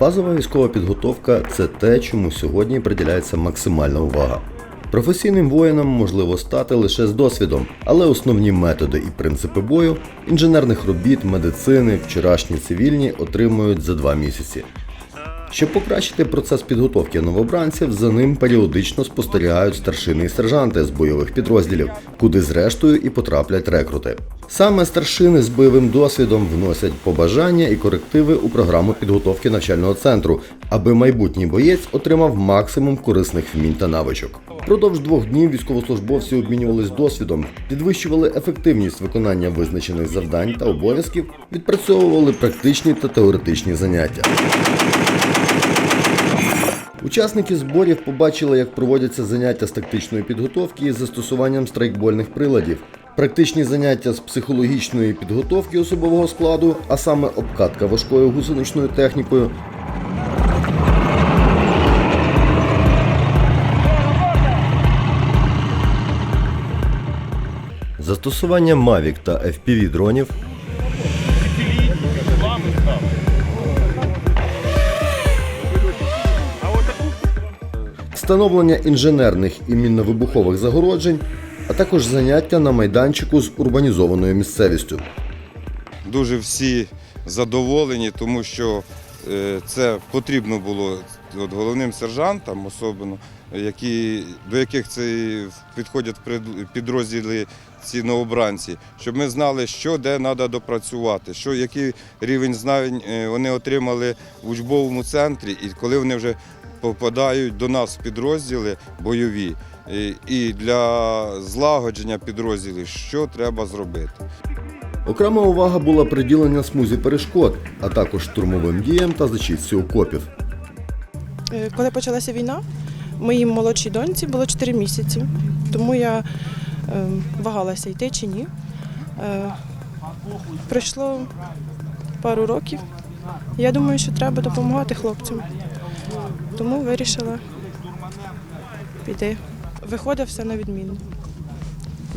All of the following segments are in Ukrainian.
Базова військова підготовка це те, чому сьогодні приділяється максимальна увага. Професійним воїнам можливо стати лише з досвідом, але основні методи і принципи бою інженерних робіт, медицини, вчорашні цивільні отримують за два місяці. Щоб покращити процес підготовки новобранців, за ним періодично спостерігають старшини і сержанти з бойових підрозділів, куди зрештою і потраплять рекрути. Саме старшини з бойовим досвідом вносять побажання і корективи у програму підготовки навчального центру, аби майбутній боєць отримав максимум корисних вмінь та навичок. Продовж двох днів військовослужбовці обмінювались досвідом, підвищували ефективність виконання визначених завдань та обов'язків, відпрацьовували практичні та теоретичні заняття. Учасники зборів побачили, як проводяться заняття з тактичної підготовки із застосуванням страйкбольних приладів, практичні заняття з психологічної підготовки особового складу, а саме обкатка важкою гусеничною технікою, застосування Mavic та FPV дронів, встановлення інженерних і мінно-вибухових загороджень, а також заняття на майданчику з урбанізованою місцевістю. дуже всі задоволені, тому що е, це потрібно було от, головним сержантам, особливо, які, до яких це підходять підрозділи ці новобранці, щоб ми знали, що де треба допрацювати, що, який рівень знань е, вони отримали в учбовому центрі, і коли вони вже попадають до нас в підрозділи бойові. І для злагодження підрозділів, що треба зробити. Окрема увага була приділена смузі перешкод, а також штурмовим діям та зачистці окопів. Е, Коли почалася війна, моїй молодшій доньці було 4 місяці, тому я е, вагалася йти чи ні. Е, Пройшло пару років. Я думаю, що треба допомагати хлопцям. Тому вирішила піти. Виходить все на відмінно.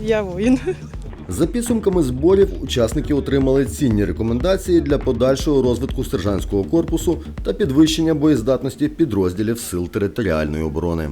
Я воїн. За підсумками зборів, учасники отримали цінні рекомендації для подальшого розвитку сержантського корпусу та підвищення боєздатності підрозділів сил територіальної оборони.